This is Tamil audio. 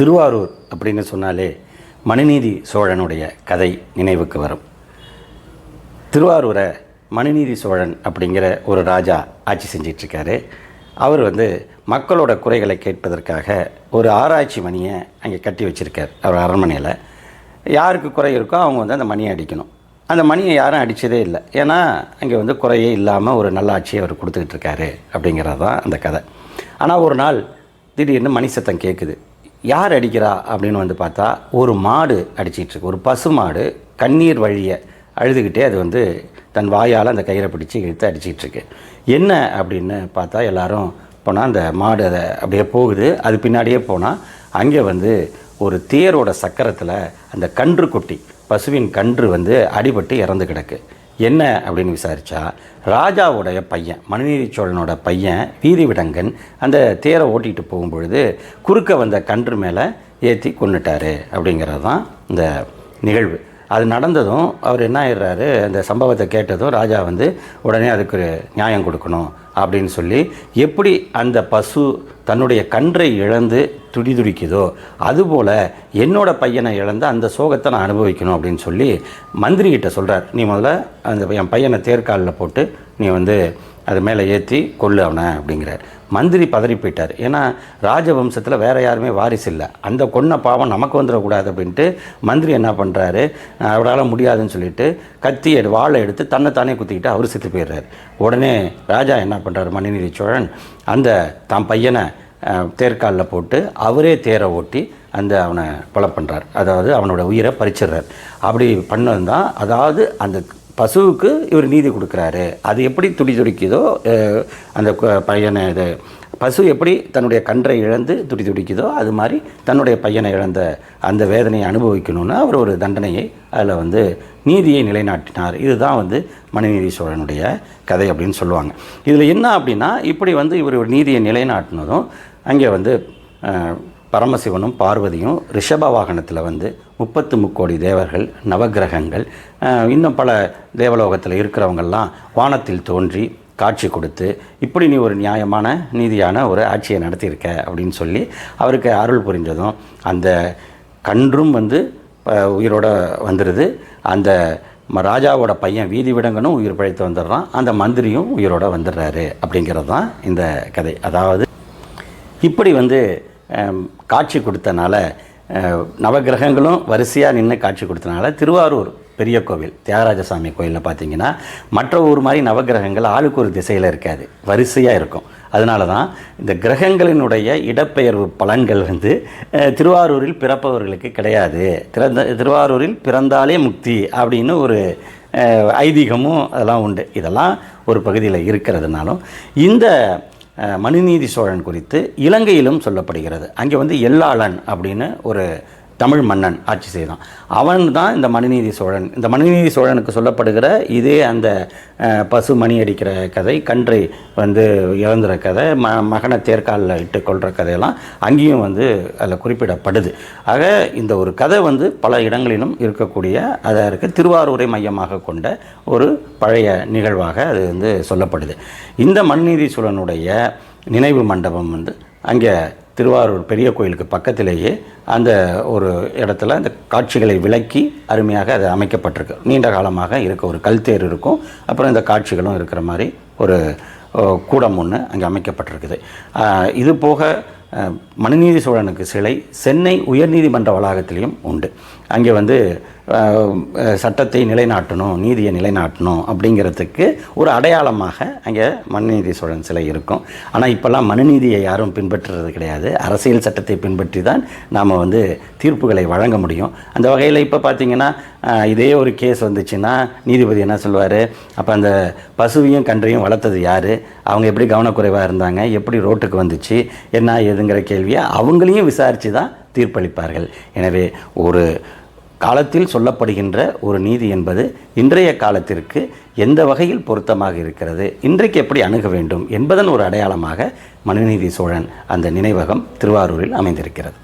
திருவாரூர் அப்படின்னு சொன்னாலே மனுநீதி சோழனுடைய கதை நினைவுக்கு வரும். திருவாரூரை மனுநீதி சோழன் அப்படிங்கிற ஒரு ராஜா ஆட்சி செஞ்சிட்ருக்காரு. அவர் வந்து மக்களோட குறைகளை கேட்பதற்காக ஒரு ஆராய்ச்சி மணியை அங்கே கட்டி வச்சிருக்கார் அவர் அரண்மனையில். யாருக்கு குறை இருக்கோ அவங்க வந்து அந்த மணியை அடிக்கணும். அந்த மணியை யாரும் அடித்ததே இல்லை. ஏன்னா அங்கே வந்து குறையே இல்லாமல் ஒரு நல்ல ஆட்சியை அவர் கொடுத்துக்கிட்டு இருக்காரு அப்படிங்கிறது தான் அந்த கதை. ஆனால் ஒரு நாள் திடீர்னு மணி சத்தம் கேட்குது யார் அடிக்கிறா அப்படின்னு வந்து பார்த்தா ஒரு மாடு அடிச்சிகிட்ருக்கு ஒரு பசு மாடு கண்ணீர் வழிய அழுதுகிட்டே அது வந்து தன் வாயால் அந்த கயிறை பிடிச்சி இழுத்து அடிச்சிகிட்ருக்கு என்ன அப்படின்னு பார்த்தா எல்லாரும் போனால் அந்த மாடு அதை அப்படியே போகுது. அது பின்னாடியே போனால் அங்கே வந்து ஒரு தேரோட சக்கரத்தில் அந்த கன்று குட்டி பசுவின் கன்று வந்து அடிபட்டு இறந்து கிடக்கு. என்ன அப்படின்னு விசாரித்தா ராஜாவுடைய பையன் மனுநீதி சோழனோட பையன் வீதிவிடங்கன் அந்த தேரை ஓட்டிகிட்டு போகும்பொழுது குறுக்க வந்த கன்று மேலே ஏற்றி கொண்டுட்டார் அப்படிங்கிறது தான் இந்த நிகழ்வு. அது நடந்ததும் அவர் என்ன ஆயிடுறாரு அந்த சம்பவத்தை கேட்டதும் ராஜா வந்து உடனே அதுக்கு ஒரு நியாயம் கொடுக்கணும் அப்படின்னு சொல்லி எப்படி அந்த பசு தன்னுடைய கன்றை இழந்து துடி துடிக்குதோ அதுபோல் என்னோட பையனை இழந்து அந்த சோகத்தை நான் அனுபவிக்கணும் அப்படின்னு சொல்லி மந்திரிகிட்ட சொல்கிறார் நீ முதல்ல அந்த என் பையனை தேர்காலில் போட்டு நீ வந்து அது மேலே ஏற்றி கொள்ளு அவனை அப்படிங்கிறார். மந்திரி பதறி போயிட்டார். ஏன்னா ராஜவம்சத்தில் வேறு யாருமே வாரிசு இல்லை. அந்த கொன்ன பாவம் நமக்கு வந்துடக்கூடாது அப்படின்ட்டு மந்திரி என்ன பண்ணுறாரு அவரால் முடியாதுன்னு சொல்லிட்டு கத்தி எடு வாழை எடுத்து தன்னைத்தானே குத்திக்கிட்டு அவர் செத்து போயிடுறாரு. உடனே ராஜா என்ன பண்ணுறாரு மணிநீதி சோழன் அந்த தான் பையனை தேர்காலில் போட்டு அவரே தேரை ஓட்டி அந்த அவனை கொலை பண்ணுறார் அதாவது அவனோட உயிரை பறிச்சிடுறார். அப்படி பண்ணது தான் அதாவது அந்த பசுவுக்கு இவர் நீதி கொடுக்குறாரு. அது எப்படி துடி துடிக்குதோ அந்த பையனை இது பசு எப்படி தன்னுடைய கன்றை இழந்து துடி துடிக்குதோ அது மாதிரி தன்னுடைய பையனை இழந்த அந்த வேதனையை அனுபவிக்கணும்னா அவர் ஒரு தண்டனையை அதில் வந்து நீதியை நிலைநாட்டினார். இதுதான் வந்து மனுநீதி சோழனுடைய கதை அப்படின்னு சொல்லுவாங்க. இதில் என்ன அப்படின்னா இப்படி வந்து இவர் ஒரு நீதியை நிலைநாட்டினதும் அங்கே வந்து பரமசிவனும் பார்வதியும் ரிஷப வாகனத்தில் வந்து முப்பத்து முக்கோடி தேவர்கள் நவக்கிரகங்கள் இன்னும் பல தேவலோகத்தில் இருக்கிறவங்கெல்லாம் வானத்தில் தோன்றி காட்சி கொடுத்து இப்படி நீ ஒரு நியாயமான நீதியான ஒரு ஆட்சியை நடத்தியிருக்க அப்படின்னு சொல்லி அவருக்கு அருள் புரிஞ்சதும் அந்த கன்றும் வந்து உயிரோட வந்துடுது அந்த ராஜாவோட பையன் வீதி விடங்கனும் உயிர் பிழைத்து வந்துடுறான். அந்த மந்திரியும் உயிரோட வந்துடுறாரு அப்படிங்கிறது தான் இந்த கதை. அதாவது இப்படி வந்து காட்சி கொடுத்தனால நவகிரகங்களும் நவக்கிரகங்களும் வரிசையாக நின்று காட்சி கொடுத்தனால திருவாரூர் பெரிய கோவில் தியாகராஜசாமி கோயிலில் பார்த்தீங்கன்னா மற்ற ஊர் மாதிரி நவக்கிரகங்கள் ஆளுக்கு ஒரு திசையில் இருக்காது. வரிசையாக இருக்கும். அதனால தான் இந்த கிரகங்களினுடைய இடப்பெயர்வு பலன்கள் வந்து திருவாரூரில் பிறப்பவர்களுக்கு கிடையாது. திறந்த திருவாரூரில் பிறந்தாலே முக்தி அப்படின்னு ஒரு ஐதீகமும் அதெல்லாம் உண்டு. இதெல்லாம் ஒரு பகுதியில் இருக்கிறதுனாலும் இந்த மனுநீதி சோழன் குறித்து இலங்கையிலும் சொல்லப்படுகிறது. அங்கே வந்து எல்லாளன் அப்படின்னு ஒரு தமிழ் மன்னன் ஆட்சி செய்தான். அவன் தான் இந்த மனுநீதி சோழன். இந்த மனுநீதி சோழனுக்கு சொல்லப்படுகிற இதே அந்த பசு மணி அடிக்கிற கதை கன்றை வந்து இழந்துற கதை ம மகனை தேர்காலில் இட்டு கொள்கிற கதையெல்லாம் அங்கேயும் வந்து அதில் குறிப்பிடப்படுது. ஆக இந்த ஒரு கதை வந்து பல இடங்களிலும் இருக்கக்கூடிய அதாக இருக்குது திருவாரூரை மையமாக கொண்ட ஒரு பழைய நிகழ்வாக அது வந்து சொல்லப்படுது. இந்த மண்நீதி சோழனுடைய நினைவு மண்டபம் வந்து அங்கே திருவாரூர் பெரிய கோயிலுக்கு பக்கத்திலேயே அந்த ஒரு இடத்துல அந்த காட்சிகளை விளக்கி அருமையாக அது அமைக்கப்பட்டிருக்கு. நீண்ட காலமாக இருக்க ஒரு கல்தேர் இருக்கும். அப்புறம் இந்த காட்சிகளும் இருக்கிற மாதிரி ஒரு கூடம் ஒன்று அங்கே அமைக்கப்பட்டிருக்குது. இது போக மனுநீதி சோழனுக்கு சிலை சென்னை உயர்நீதிமன்ற வளாகத்திலையும் உண்டு. அங்கே வந்து சட்டத்தை நிலைநாட்டணும் நீதியை நிலைநாட்டணும் அப்படிங்கிறதுக்கு ஒரு அடையாளமாக அங்கே மனுநீதி சோழன் சிலை இருக்கும். ஆனால் இப்போல்லாம் மனுநீதியை யாரும் பின்பற்றுறது கிடையாது. அரசியல் சட்டத்தை பின்பற்றி தான் நாம் வந்து தீர்ப்புகளை வழங்க முடியும். அந்த வகையில் இப்போ பார்த்தீங்கன்னா இதே ஒரு கேஸ் வந்துச்சுன்னா நீதிபதி என்ன சொல்வார் அப்போ அந்த பசுவையும் கன்றையும் வளர்த்தது யார்? அவங்க எப்படி கவனக்குறைவாக இருந்தாங்க? எப்படி ரோட்டுக்கு வந்துச்சு? என்ன ஏதுங்கிற கேள்வியை அவங்களையும் விசாரித்து தான் தீர்ப்பளிப்பார்கள். எனவே ஒரு காலத்தில் சொல்லப்படுகின்ற ஒரு நீதி என்பது இன்றைய காலத்திற்கு எந்த வகையில் பொருத்தமாக இருக்கிறது? இன்றைக்கு எப்படி அணுக வேண்டும்? என்பதன் ஒரு அடையாளமாக மனுநீதி சோழன் அந்த நினைவகம் திருவாரூரில் அமைந்திருக்கிறது.